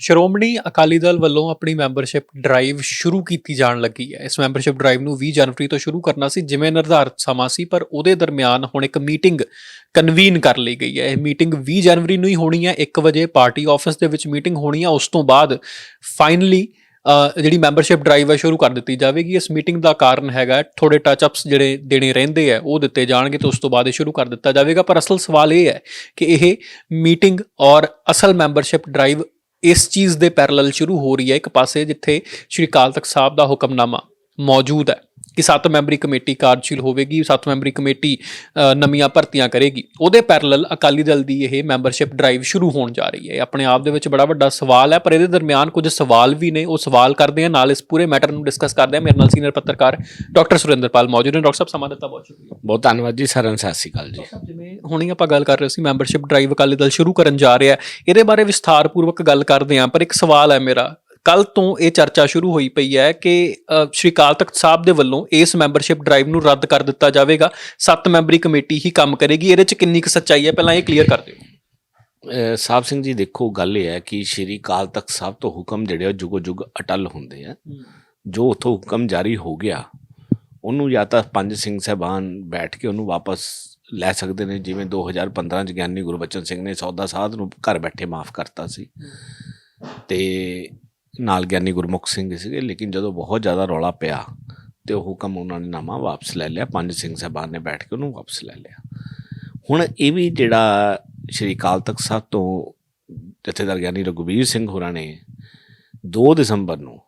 ਸ਼੍ਰੋਮਣੀ ਅਕਾਲੀ ਦਲ ਵੱਲੋਂ ਆਪਣੀ membership drive ਸ਼ੁਰੂ ਕੀਤੀ ਜਾਣ ਲੱਗੀ ਹੈ। ਇਸ ਮੈਂਬਰਸ਼ਿਪ ਡਰਾਈਵ ਨੂੰ 20 ਜਨਵਰੀ ਤੋਂ ਸ਼ੁਰੂ ਕਰਨਾ ਸੀ, ਜਿਵੇਂ ਨਿਰਧਾਰਤ ਸਮਾਂ ਸੀ, ਪਰ ਉਹਦੇ ਦਰਮਿਆਨ ਹੁਣ ਇੱਕ ਮੀਟਿੰਗ ਕਨਵੀਨ ਕਰ ਲਈ ਗਈ ਹੈ। ਇਹ ਮੀਟਿੰਗ 20 ਜਨਵਰੀ ਨੂੰ ਹੀ ਹੋਣੀ ਹੈ। 1 ਵਜੇ ਪਾਰਟੀ ਆਫਿਸ ਦੇ ਵਿੱਚ ਮੀਟਿੰਗ ਹੋਣੀ ਹੈ। ਉਸ ਤੋਂ ਬਾਅਦ ਫਾਈਨਲੀ ਜਿਹੜੀ ਮੈਂਬਰਸ਼ਿਪ ਡਰਾਈਵ ਹੈ, ਸ਼ੁਰੂ ਕਰ ਦਿੱਤੀ ਜਾਵੇਗੀ। ਇਸ ਮੀਟਿੰਗ ਦਾ ਕਾਰਨ ਹੈਗਾ ਥੋੜੇ ਟੱਚ ਅਪਸ ਜਿਹੜੇ ਦੇਣੇ ਰਹਿੰਦੇ ਆ ਉਹ ਦਿੱਤੇ ਜਾਣਗੇ ਤੇ ਉਸ ਤੋਂ ਬਾਅਦ ਇਹ ਸ਼ੁਰੂ ਕਰ ਦਿੱਤਾ ਜਾਵੇਗਾ। ਪਰ ਅਸਲ ਸਵਾਲ ਇਹ ਹੈ ਕਿ ਇਹ ਮੀਟਿੰਗ ਔਰ ਅਸਲ ਮੈਂਬਰਸ਼ਿਪ ਡਰਾਈਵ ਇਸ ਚੀਜ਼ ਦੇ ਪੈਰਲਲ ਸ਼ੁਰੂ ਹੋ ਰਹੀ ਹੈ ਇੱਕ ਪਾਸੇ ਜਿੱਥੇ ਸ਼੍ਰੀ ਅਕਾਲ ਤਖਤ ਸਾਹਿਬ ਦਾ ਹੁਕਮਨਾਮਾ ਮੌਜੂਦ ਹੈ। ਕਿ ਸੱਤ ਮੈਂਬਰੀ ਕਮੇਟੀ ਕਾਰਜਸ਼ੀਲ ਹੋਵੇਗੀ ਸੱਤ ਮੈਂਬਰੀ ਕਮੇਟੀ ਨਵੀਆਂ ਭਰਤੀਆਂ ਕਰੇਗੀ। ਉਹਦੇ ਪੈਰਲਲ ਅਕਾਲੀ ਦਲ ਦੀ ਇਹ ਮੈਂਬਰਸ਼ਿਪ ਡਰਾਈਵ ਸ਼ੁਰੂ ਹੋਣ ਜਾ ਰਹੀ ਹੈ। ਆਪਣੇ ਆਪ ਦੇ ਵਿੱਚ ਬੜਾ ਵੱਡਾ ਸਵਾਲ ਹੈ ਪਰ ਇਹਦੇ ਦਰਮਿਆਨ ਕੁਝ ਸਵਾਲ ਵੀ ਨੇ। ਉਹ ਸਵਾਲ ਕਰਦੇ ਆ ਨਾਲ ਇਸ ਪੂਰੇ ਮੈਟਰ ਨੂੰ ਡਿਸਕਸ ਕਰਦੇ ਆ ਮੇਰੇ ਨਾਲ ਸੀਨੀਅਰ ਪੱਤਰਕਾਰ ਡਾਕਟਰ ਸੁਰਿੰਦਰਪਾਲ ਮੌਜੂਦ ਨੇ। ਡਾਕਟਰ ਸਾਹਿਬ ਸਮਾਂ ਦਿੱਤਾ ਬਹੁਤ ਸ਼ੁਕਰੀਆ। ਬਹੁਤ ਧੰਨਵਾਦ ਜੀ ਸਾਰਿਆਂ ਨੂੰ ਸਤਿ ਸ਼੍ਰੀ ਅਕਾਲ ਜੀ। ਜਿਵੇਂ ਹੁਣੀ ਆਪਾਂ ਗੱਲ ਕਰ ਰਹੇ ਸੀ ਮੈਂਬਰਸ਼ਿਪ ਡਰਾਈਵ ਅਕਾਲੀ ਦਲ ਸ਼ੁਰੂ ਕਰਨ ਜਾ ਰਿਹਾ ਇਹਦੇ ਬਾਰੇ ਵਿਸਥਾਰਪੂਰਵਕ ਗੱਲ ਕਰਦੇ ਹਾਂ ਪਰ ਇੱਕ ਸਵਾਲ ਹੈ ਮੇਰਾ ਕੱਲ ਤੋਂ ਇਹ ਚਰਚਾ ਸ਼ੁਰੂ ਹੋਈ ਪਈ ਹੈ ਕਿ ਸ਼੍ਰੀ ਅਕਾਲ ਤਖਤ ਸਾਹਿਬ ਦੇ ਵੱਲੋਂ ਇਸ ਮੈਂਬਰਸ਼ਿਪ ਡਰਾਈਵ ਨੂੰ ਰੱਦ ਕਰ ਦਿੱਤਾ ਜਾਵੇਗਾ। ਸੱਤ ਮੈਂਬਰੀ ਕਮੇਟੀ ਹੀ ਕੰਮ ਕਰੇਗੀ। ਇਹਦੇ ਚ ਕਿੰਨੀ ਕੁ ਸੱਚਾਈ ਹੈ? ਪਹਿਲਾਂ ਇਹ ਕਲੀਅਰ ਕਰ ਦਿਓ। ਸਾਹਿਬ ਸਿੰਘ ਜੀ ਦੇਖੋ ਗੱਲ ਇਹ ਹੈ ਕਿ ਸ਼੍ਰੀ ਕਾਲ ਤਖਤ ਸਾਹਿਬ ਤੋਂ ਹੁਕਮ ਜਿਹੜੇ ਜੁਗੋ ਜੁਗ ਅਟਲ ਹੁੰਦੇ ਆ। ਜੋ ਉਥੋਂ ਹੁਕਮ ਜਾਰੀ ਹੋ ਗਿਆ ਉਹਨੂੰ ਜਾਂ ਤਾਂ ਪੰਜ ਸਿੰਘ ਸਹਿਬਾਨ ਬੈਠ ਕੇ ਉਹਨੂੰ ਵਾਪਸ ਲੈ ਸਕਦੇ ਨੇ। ਜਿਵੇਂ 2015 ਚ ਗਿਆਨੀ ਗੁਰਬਚਨ ਸਿੰਘ ਨੇ ਸੌਦਾ ਸਾਧ ਨੂੰ ਘਰ ਬੈਠੇ ਮਾਫ ਕਰਤਾ ਸੀ। ਤੇ ਨਾਲ ਗਿਆਨੀ ਗੁਰਮੁਖ ਸਿੰਘ ਸੀਗੇ, ਲੇਕਿਨ ਜਦੋਂ ਬਹੁਤ ਜ਼ਿਆਦਾ ਰੌਲਾ ਪਿਆ ਤੇ ਉਹ ਹੁਕਮ ਉਹਨਾਂ ਨੇ ਨਾਮਾ ਵਾਪਸ ਲੈ ਲਿਆ, ਪੰਜ ਸਿੰਘ ਸਾਹਿਬਾਨ ਨੇ ਬੈਠ ਕੇ ਉਹਨੂੰ ਵਾਪਸ ਲੈ ਲਿਆ। ਹੁਣ ਇਹ ਵੀ ਜਿਹੜਾ ਸ਼੍ਰੀ ਅਕਾਲ ਤਖਤ ਸਾਹਿਬ ਤੋਂ ਜਥੇਦਾਰ ਗਿਆਨੀ ਰਘੁਬੀਰ ਸਿੰਘ ਹੋਰਾਂ ਨੇ 2 ਦਸੰਬਰ ਨੂੰ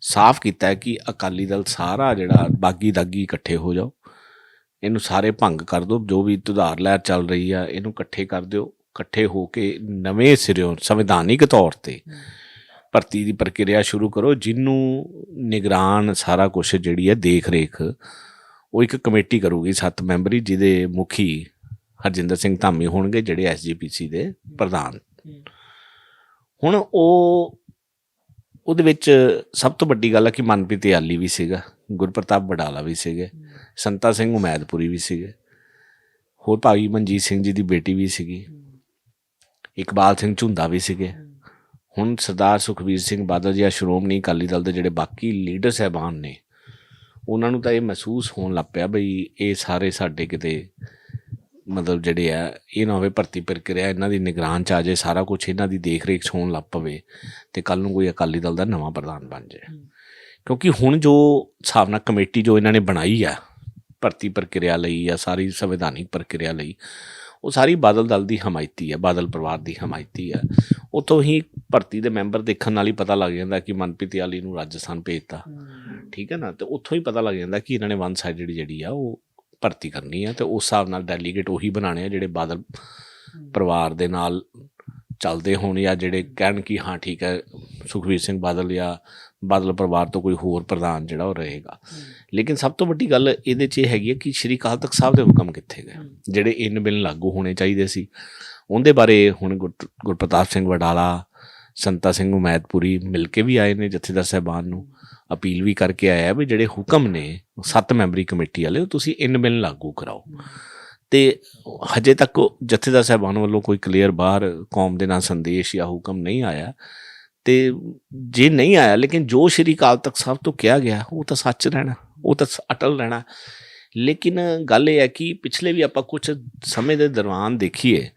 ਸਾਫ਼ ਕੀਤਾ ਕਿ ਅਕਾਲੀ ਦਲ ਸਾਰਾ ਜਿਹੜਾ ਬਾਗੀ ਦਾਗੀ ਇਕੱਠੇ ਹੋ ਜਾਓ, ਇਹਨੂੰ ਸਾਰੇ ਭੰਗ ਕਰ ਦਿਓ, ਜੋ ਵੀ ਸੁਧਾਰ ਲਹਿਰ ਚੱਲ ਰਹੀ ਆ, ਇਹਨੂੰ ਇਕੱਠੇ ਕਰ ਦਿਓ। ਇਕੱਠੇ ਹੋ ਕੇ ਨਵੇਂ ਸਿਰਿਓਂ, ਸੰਵਿਧਾਨਿਕ ਤੌਰ ਤੇ ਭਰਤੀ ਦੀ ਪ੍ਰਕਿਰਿਆ ਸ਼ੁਰੂ ਕਰੋ ਜਿਹਨੂੰ ਨਿਗਰਾਨ ਸਾਰਾ ਕੁਝ ਜਿਹੜੀ ਹੈ ਦੇਖ ਰੇਖ ਉਹ ਇੱਕ ਕਮੇਟੀ ਕਰੂਗੀ, ਸੱਤ ਮੈਂਬਰੀ, ਜਿਹਦੇ ਮੁਖੀ ਹਰਜਿੰਦਰ ਸਿੰਘ ਧਾਮੀ ਹੋਣਗੇ, ਜਿਹੜੇ ਐਸਜੀਪੀਸੀ ਦੇ ਪ੍ਰਧਾਨ। ਹੁਣ ਉਹ, ਉਹਦੇ ਵਿੱਚ ਸਭ ਤੋਂ ਵੱਡੀ ਗੱਲ ਹੈ ਕਿ ਮਨਪ੍ਰੀਤ ਯਾਲੀ ਵੀ ਸੀਗਾ, ਗੁਰਪ੍ਰਤਾਪ ਬਡਾਲਾ ਵੀ ਸੀਗੇ, ਸੰਤਾ ਸਿੰਘ ਉਮੈਦਪੁਰੀ ਵੀ ਸੀਗੇ, ਹੋਰ ਭਾਈ ਮਨਜੀਤ ਸਿੰਘ ਜੀ ਦੀ ਬੇਟੀ ਵੀ ਸੀਗੀ, ਇਕਬਾਲ ਸਿੰਘ ਝੁੰਦਾ ਵੀ ਸੀਗੇ। ਹੁਣ ਸਰਦਾਰ ਸੁਖਬੀਰ ਸਿੰਘ ਬਾਦਲ ਜੀ ਆ ਸ਼੍ਰੋਮਣੀ ਅਕਾਲੀ ਦਲ ਦੇ ਜਿਹੜੇ ਬਾਕੀ ਲੀਡਰ ਸਹਿਬਾਨ ਨੇ ਉਹਨਾਂ ਨੂੰ ਤਾਂ ਇਹ ਮਹਿਸੂਸ ਹੋਣ ਲੱਗ ਪਿਆ ਬਈ ਇਹ ਸਾਰੇ ਸਾਡੇ ਕਿਤੇ ਮਤਲਬ ਜਿਹੜੇ ਆ ਇਹ ਨਾ ਹੋਵੇ ਭਰਤੀ ਪ੍ਰਕਿਰਿਆ ਇਹਨਾਂ ਦੀ ਨਿਗਰਾਨ ਚ ਆ ਜਾਏ ਸਾਰਾ ਕੁਝ ਇਹਨਾਂ ਦੀ ਦੇਖ ਰੇਖ ਹੋਣ ਲੱਗ ਪਵੇ ਤੇ ਕੱਲ ਨੂੰ ਕੋਈ ਅਕਾਲੀ ਦਲ ਦਾ ਨਵਾਂ ਪ੍ਰਧਾਨ ਬਣ ਜਾਏ। ਕਿਉਂਕਿ ਹੁਣ ਜੋ ਹਿਸਾਬ ਨਾਲ ਕਮੇਟੀ ਜੋ ਇਹਨਾਂ ਨੇ ਬਣਾਈ ਆ ਭਰਤੀ ਪ੍ਰਕਿਰਿਆ ਲਈ ਜਾਂ ਸਾਰੀ ਸੰਵਿਧਾਨਿਕ ਪ੍ਰਕਿਰਿਆ ਲਈ ਉਹ ਸਾਰੀ ਬਾਦਲ ਦਲ ਦੀ ਹਮਾਇਤੀ ਹੈ ਬਾਦਲ ਪਰਿਵਾਰ ਦੀ ਹਮਾਇਤੀ ਹੈ। ਉਤੋਂ ਹੀ ਭਰਤੀ ਦੇ ਮੈਂਬਰ ਦੇਖਣ ਨਾਲ ਹੀ ਪਤਾ ਲੱਗ ਜਾਂਦਾ ਕਿ ਮਨਪ੍ਰੀਤ ਯਾਲੀ ਨੂੰ ਰਾਜਸਥਾਨ ਭੇਜਤਾ। ਠੀਕ ਹੈ ਨਾ? ਤੇ ਉੱਥੋਂ ਹੀ ਪਤਾ ਲੱਗ ਜਾਂਦਾ ਕਿ ਇਹਨਾਂ ਨੇ ਵਨ ਸਾਈਡਡ ਜਿਹੜੀ ਆ ਉਹ ਭਰਤੀ ਕਰਨੀ ਆ ਤੇ ਉਸ ਹਿਸਾਬ ਨਾਲ ਡੈਲੀਗੇਟ ਉਹੀ ਬਣਾਣੇ ਆ ਜਿਹੜੇ ਬਾਦਲ ਪਰਿਵਾਰ ਦੇ ਨਾਲ ਚੱਲਦੇ ਹੋਣ ਜਾਂ ਜਿਹੜੇ ਕਹਿਣ ਕਿ ਹਾਂ ਠੀਕ ਹੈ ਸੁਖਵੀਰ ਸਿੰਘ ਬਾਦਲ ਜਾਂ ਬਾਦਲ ਪਰਿਵਾਰ ਤੋਂ ਕੋਈ ਹੋਰ ਪ੍ਰਧਾਨ ਜਿਹੜਾ ਉਹ ਰਹੇਗਾ। ਲੇਕਿਨ ਸਭ ਤੋਂ ਵੱਡੀ ਗੱਲ ਇਹਦੇ 'ਚ ਇਹ ਹੈਗੀ ਹੈ ਕਿ ਸ਼੍ਰੀ ਅਕਾਲ ਤਖਤ ਸਾਹਿਬ ਦੇ ਹੁਕਮ ਕਿੱਥੇ ਗਏ? ਜਿਹੜੇ ਇਨ ਬਿਨ ਲਾਗੂ ਹੋਣੇ ਚਾਹੀਦੇ ਸੀ। ਉਹਦੇ ਬਾਰੇ ਹੁਣ ਗੁਰ- ਗੁਰਪ੍ਰਤਾਪ ਸਿੰਘ ਵਡਾਲਾ, ਸੰਤਾ ਸਿੰਘ ਉਮੈਦਪੁਰੀ ਮਿਲ ਕੇ ਵੀ ਆਏ ਨੇ ਜਥੇਦਾਰ ਸਾਹਿਬਾਨ ਨੂੰ। ਅਪੀਲ ਵੀ ਕਰਕੇ ਆਇਆ ਵੀ ਜਿਹੜੇ ਹੁਕਮ ਨੇ, ਸੱਤ ਮੈਂਬਰੀ ਕਮੇਟੀ ਵਾਲੇ, ਉਹ ਤੁਸੀਂ ਇਨ ਬਿਨ ਲਾਗੂ ਕਰਾਓ। ਤੇ ਹਜੇ ਤੱਕ ਜਥੇਦਾਰ ਸਾਹਿਬਾਨ ਵੱਲੋਂ ਕੋਈ ਕਲੀਅਰ ਬਾਹਰ ਕੌਮ ਦੇ ਨਾਲ ਸੰਦੇਸ਼ ਜਾਂ ਹੁਕਮ ਨਹੀਂ ਆਇਆ। ਤੇ ਜੇ ਨਹੀਂ ਆਇਆ, ਲੇਕਿਨ ਜੋ ਸ਼੍ਰੀ ਅਕਾਲ ਤਖਤ ਸਾਹਿਬ ਤੋਂ ਕਿਹਾ ਗਿਆ, ਉਹ ਤਾਂ ਸੱਚ ਰਹਿਣਾ, ਉਹ ਤਾਂ ਸ- ਅਟਲ ਰਹਿਣਾ। ਲੇਕਿਨ ਗੱਲ ਇਹ ਹੈ ਕਿ ਪਿਛਲੇ ਵੀ ਆਪਾਂ ਕੁਝ ਸਮੇਂ ਦੇ ਦੌਰਾਨ ਦੇਖੀਏ